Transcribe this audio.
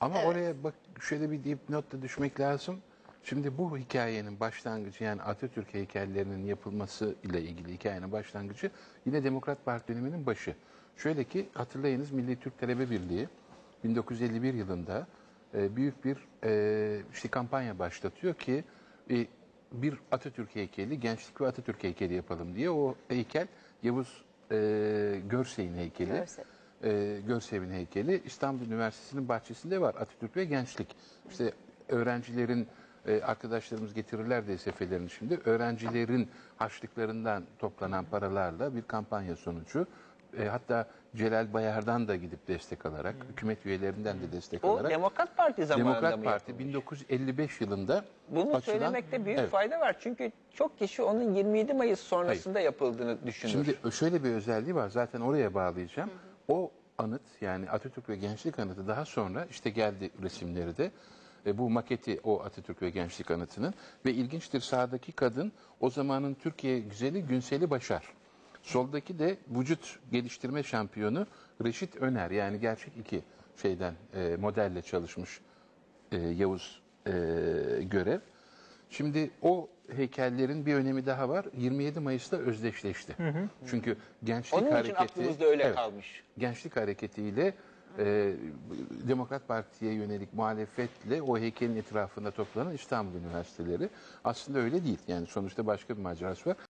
Ama oraya bak şöyle bir dipnot da düşmek lazım. Şimdi bu hikayenin başlangıcı yani Atatürk heykellerinin yapılması ile ilgili hikayenin başlangıcı yine Demokrat Parti döneminin başı. Şöyle ki hatırlayınız Milli Türk Talebe Birliği 1951 yılında e, büyük bir e, işte kampanya başlatıyor ki e, bir Atatürk heykeli, gençlik ve Atatürk heykeli yapalım diye. O heykel Yavuz e, Görsey'in heykeli. Görsel. E, Görsev'in heykeli İstanbul Üniversitesi'nin bahçesinde var. Atatürk ve gençlik. İşte öğrencilerin e, arkadaşlarımız getirirler DSF'lerini şimdi. Öğrencilerin harçlıklarından toplanan paralarla bir kampanya sonucu e, hatta Celal Bayar'dan da gidip destek alarak, hükümet üyelerinden de destek O alarak Demokrat Parti zamanında Demokrat mı Parti yapılmış? 1955 yılında Bunu açılan- söylemekte büyük Evet. fayda var. Çünkü çok kişi onun 27 Mayıs sonrasında yapıldığını düşünür. Şimdi şöyle bir özelliği var. Zaten oraya bağlayacağım. O anıt yani Atatürk ve Gençlik Anıtı daha sonra işte geldi resimleri de. E, bu maketi o Atatürk ve Gençlik Anıtı'nın ve ilginçtir sağdaki kadın o zamanın Türkiye güzeli Günseli Başar. Soldaki de vücut geliştirme şampiyonu Reşit Öner yani gerçek iki şeyden e, modelle çalışmış e, Yavuz e, görev. Şimdi o heykellerin bir önemi daha var. 27 Mayıs'ta özdeşleşti. Çünkü gençlik Onun için hareketi aklımızda öyle kalmış. Gençlik hareketiyle e, Demokrat Parti'ye yönelik muhalefetle o heykelin etrafında toplanan İstanbul Üniversiteleri aslında öyle değil. Yani sonuçta başka bir macerası var.